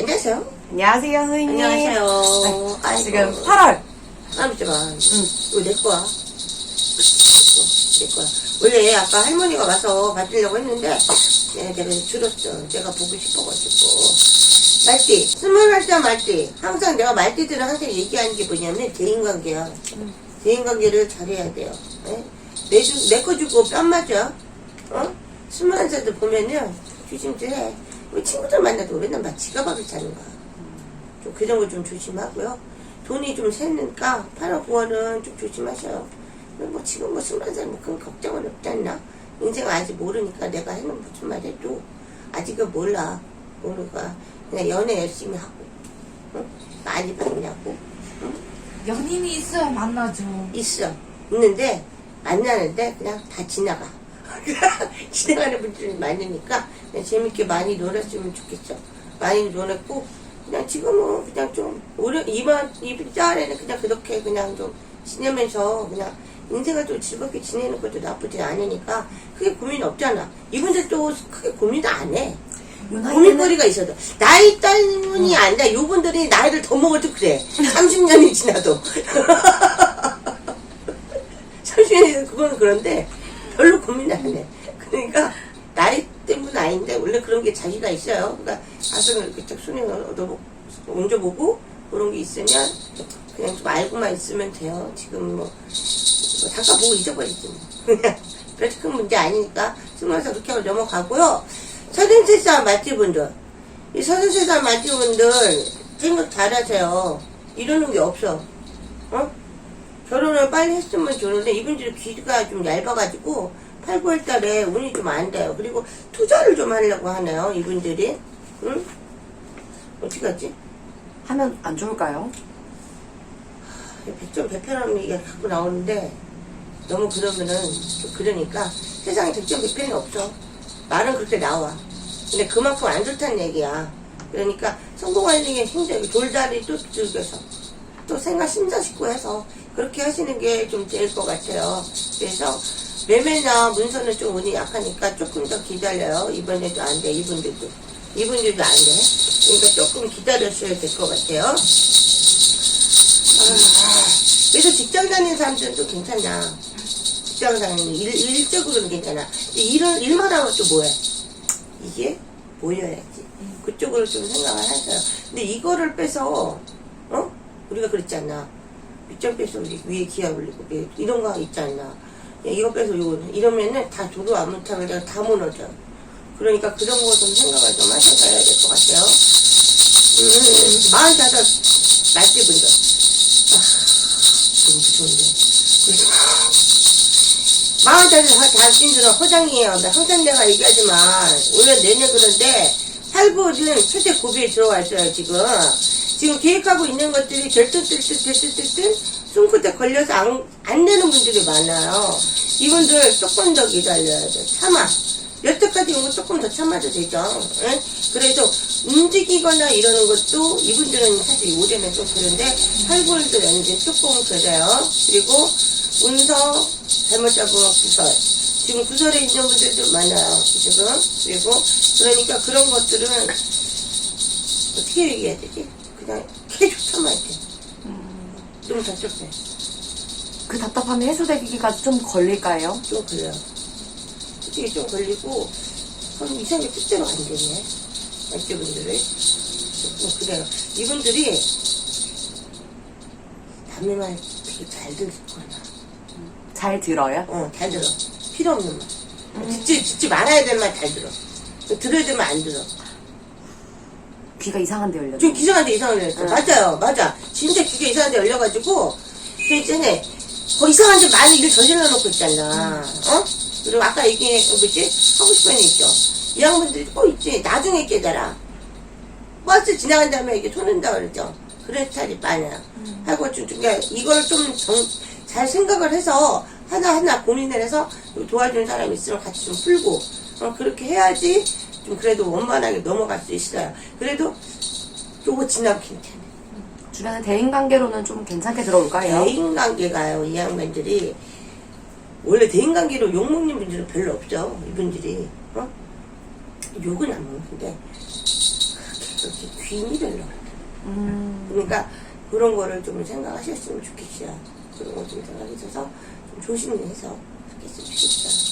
안녕하세요. 안녕하세요, 선생님. 안녕하세요. 아, 아이고. 지금 8월. 잠시만. 이거 내 거야. 내 거야. 원래 아까 할머니가 와서 받으려고 했는데, 네, 내가 줄었어. 내가 보고 싶어가지고. 말띠. 스물할 때 말띠. 항상 내가 말띠들은 항상 얘기하는 게 뭐냐면 대인관계야. 대인관계를 잘해야 돼요. 네? 내, 주, 내 거 주고 뺨 맞아. 어? 스물한 살들 보면은 조심들 해. 우리 친구들 만나도 맨날 막 지갑하고 자는 거야. 좀 그런 거 좀 조심하고요. 돈이 좀 새니까 8월 9월은 좀 조심하셔요. 뭐 지금 뭐 스물한 살뭐 그런 걱정은 없지 않나? 인생 아직 모르니까 내가 해는 무슨 말 해도 아직은 몰라. 모르가 그냥 연애 열심히 하고 응? 많이 만나고 연인이 있어야 만나죠. 있어 있는데 만나는데 그냥 다 지나가 지나가는 분들이 많으니까 그냥 재밌게 많이 놀았으면 좋겠어. 많이 놀았고 그냥 지금은 그냥 좀 오래 이번 이번 달에는 그냥 그렇게 그냥 좀 지내면서 그냥 인생을 좀 즐겁게 지내는 것도 나쁘지 않으니까 크게 고민 없잖아. 이분들 또 크게 고민도 안 해. 고민거리가 있어도. 나이 때문이 아니라 요분들이 나이를 더 먹어도 그래. 30년이 지나도. 30년이 그건 그런데 별로 고민 안 해. 그러니까 나이 때문 아닌데 원래 그런 게 자기가 있어요. 그러니까 가서 이렇게 딱 손에 얻어보고 얹어보고 그런 게 있으면 그냥 좀 알고만 있으면 돼요. 지금 뭐, 뭐 잠깐 보고 잊어버리지 뭐. 그냥 별로 큰 문제 아니니까 스물살 그렇게 하고 넘어가고요. 서른세 살 맛집분들 이 서른세 살 맛집분들 생각 잘하세요. 이러는 게 없어. 어? 결혼을 빨리 했으면 좋은데 이분들이 귀가 좀 얇아가지고 8, 9월 달에 운이 좀 안 돼요. 그리고 투자를 좀 하려고 하네요. 이분들이. 응? 어떻게 하지? 하면 안 좋을까요? 백점 백편한 얘기가 자꾸 나오는데 너무 그러면은 좀 그러니까 세상에 백점 백편이 없어. 말은 그렇게 나와. 근데 그만큼 안 좋다는 얘기야. 그러니까 성공하는 게 힘들어. 돌다리 또 즐겨서. 또 생각 심사쉽고 해서 그렇게 하시는 게좀될것 같아요. 그래서 매매나 문서는 좀 운이 약하니까 조금 더 기다려요. 이번에도 안 돼. 이분들도. 이분들도 안 돼. 그러니까 조금 기다려주셔야 될 것 같아요. 아, 그래서 직장 다니는 사람들은 또 괜찮냐. 직장 다니는 일, 일적으로는 괜찮아. 일을, 일만 하면 또 뭐해? 이게 모여야지. 그쪽으로 좀 생각을 하세요. 근데 이거를 빼서, 어? 우리가 그랬지 않나. 밑장 우리 위에 기아 올리고, 이런 거 있지 않나. 야, 이거 빼서 이거, 이러면은 다 도로 안 못하면 내가 다 무너져. 그러니까 그런 거 좀 생각을 좀 하셔서 해야 될 것 같아요. 음, 마흔 다섯 날씨분들. 아, 너무 무서운데. 마흔 다섯 달신들은 허장이에요. 나 항상 내가 얘기하지만, 올해 내내 그런데, 8, 9은 최대 고비에 들어와 있어요, 지금. 지금 계획하고 있는 것들이 될듯될듯될듯될듯 손끝에 걸려서 안, 안 되는 분들이 많아요. 이분들 조금 더 기다려야 돼. 참아. 여태까지 이거 조금 더 참아도 되죠. 예? 그래서 움직이거나 이러는 것도 이분들은 사실 올해는 좀 그런데 8, 9월도 연지 조금 그래요. 그리고 운서 잘못 잡으면 구설. 지금 구설에 있는 분들도 많아요. 지금. 그리고 그러니까 그런 것들은 어떻게 얘기해야 되지? 그냥 계속 참아야 돼. 좀 답답해. 그 답답함이 해소되기까지 좀 걸릴까요? 좀 그래요. 솔직히 좀 걸리고, 그럼 이상하게 뜻대로 안 되네. 날씨분들이. 좀 그래요. 이분들이 남의 말 되게 잘 듣거나, 잘 들어요? 어, 잘 들어. 필요 없는 말. 듣지, 듣지 말아야 될 말 잘 들어. 들어야 되면 안 들어. 귀가 이상한데 열려. 좀 이상한데 이상한 데 열렸어. 응. 맞아요, 맞아. 진짜 귀가 이상한 데 열려가지고, 그 있잖아. 거 이상한 데 많이 일 저질러 놓고 있잖아. 어? 그리고 아까 얘기해, 어, 뭐지? 하고 싶은 일 있죠. 이 양반들이 꼭 있지. 나중에 깨달아. 버스 지나간 다음에 이게 손은다 그러죠. 그런 스타일이 많아요. 하고 좀, 그러니까 이걸 좀잘 생각을 해서 하나하나 고민을 해서 도와주는 사람이 있으면 같이 좀 풀고, 어, 그렇게 해야지 좀 그래도 원만하게 넘어갈 수 있어요. 그래도 요거 지나면 괜찮아요. 주변에 대인 관계로는 좀 괜찮게 들어올까요? 대인 관계가요, 이 양반들이. 원래 대인 관계로 욕 먹는 분들은 별로 없죠, 이분들이. 어? 욕은 안 먹는데. 그렇게 귀인이 별로. 음, 그러니까 그런 거를 좀 생각하셨으면 좋겠어요. 그런 거 좀 생각해서 좀 조심해서 했으면 좋겠어요.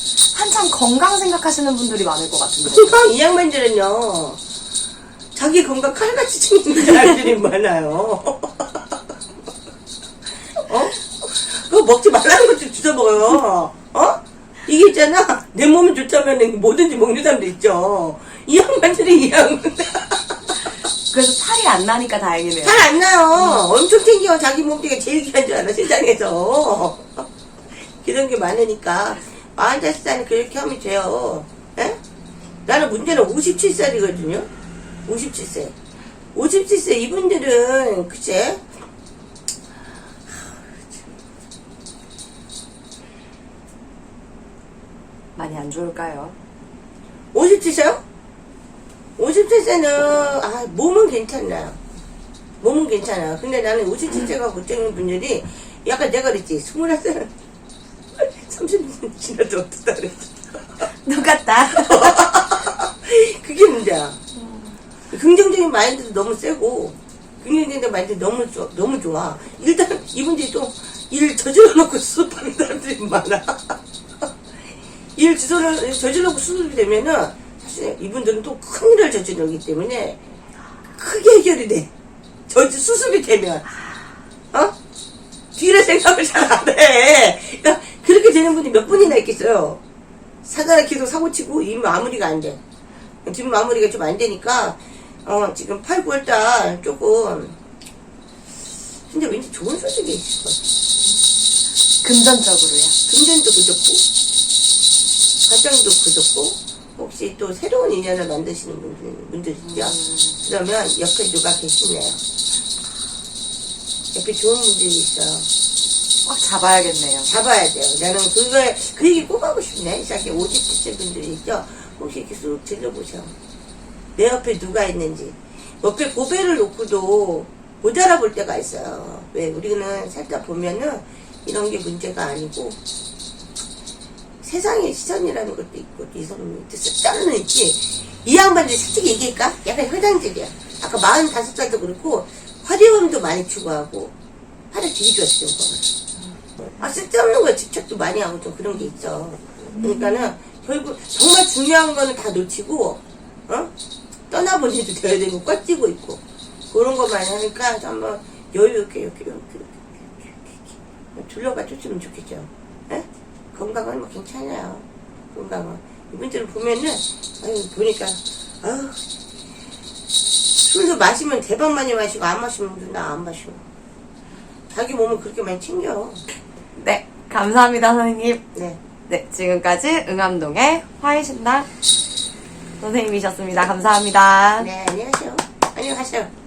한참 건강 생각하시는 분들이 많을 것 같은데. 이 양반들은요, 자기 건강 칼같이 챙기는 사람들이 많아요. 어? 그거 먹지 말라는 것좀 주워 먹어요. 어? 이게 있잖아. 내 몸이 좋다면 뭐든지 먹는 사람도 있죠. 이 양반들이 이 양반. 그래서 살이 안 나니까 다행이네요. 잘 안 나요. 엄청 챙겨. 자기 몸뚱이가 제일 귀한 줄 알아, 세상에서. 그런 게 많으니까. 45살은 그렇게 하면 돼요. 에? 나는 문제는 57살이거든요. 57세. 57세 이분들은, 그치? 많이 안 좋을까요? 57세요? 57세는, 아, 몸은 괜찮나요? 몸은 괜찮아요. 근데 나는 57세가 걱정인 분들이, 약간 내가 그랬지, 21살, 30년 지나도 어떻다 그랬지. 똑같다. 그게 문제야. 긍정적인 마인드도 너무 세고, 긍정적인 마인드 너무 좋아, 너무 좋아. 일단, 이분들이 또, 일 저질러 놓고 수습하는 사람들이 많아. 일 저질러, 저질러 놓고 수습이 되면은, 사실 이분들은 또 큰 일을 저지르기 때문에, 크게 해결이 돼. 저, 수습이 되면. 어? 뒤를 생각을 잘 안 해. 그렇게 되는 분이 몇 분이나 있겠어요. 사다라 계속 사고치고, 이 마무리가 안 돼. 지금 마무리가 좀 안 되니까, 어, 지금 8, 9월 달 조금, 근데 왠지 좋은 소식이 있을 것 같아. 금전적으로요. 금전도 그렇고, 가정도 그렇고, 혹시 또 새로운 인연을 만드시는 분들, 분들 있죠? 그러면 옆에 누가 계시네요. 옆에 좋은 분들이 있어요. 꽉 잡아야겠네요. 잡아야 돼요. 나는 그걸, 그 얘기 꼭 하고 싶네. 이렇게 50대 분들이 있죠? 혹시 이렇게 쑥 들려보셔. 내 옆에 누가 있는지. 옆에 고배를 놓고도 못 알아볼 때가 있어요. 왜? 우리는 살다 보면은 이런 게 문제가 아니고 세상의 시선이라는 것도 있고 이 사람이 쓸데는 있지. 이 양반들 솔직히 얘기할까? 약간 허당질이야. 아까 45살도 그렇고 화려함도 많이 추구하고 되게 좋아했어요. 그거는. 아, 쓸데없는 거에 집착도 많이 하고 좀 그런 게 있죠. 그러니까는, 결국, 정말 중요한 거는 다 놓치고, 어? 떠나본 일도 돼야 되고, 꽉 찌고 있고, 그런 것만 하니까, 한번 여유있게, 이렇게, 이렇게, 이렇게, 이렇게, 이렇게, 둘러봐 줬으면 좋겠죠. 에? 건강은 뭐 괜찮아요. 건강은. 이분들을 보면은, 아유, 보니까, 아유, 술도 마시면 대박 많이 마시고, 안 마시면 나안 마시고. 자기 몸을 그렇게 많이 챙겨. 네, 감사합니다, 선생님. 네. 네, 지금까지 응암동의 화이신당 선생님이셨습니다. 감사합니다. 네, 안녕하세요. 안녕하세요.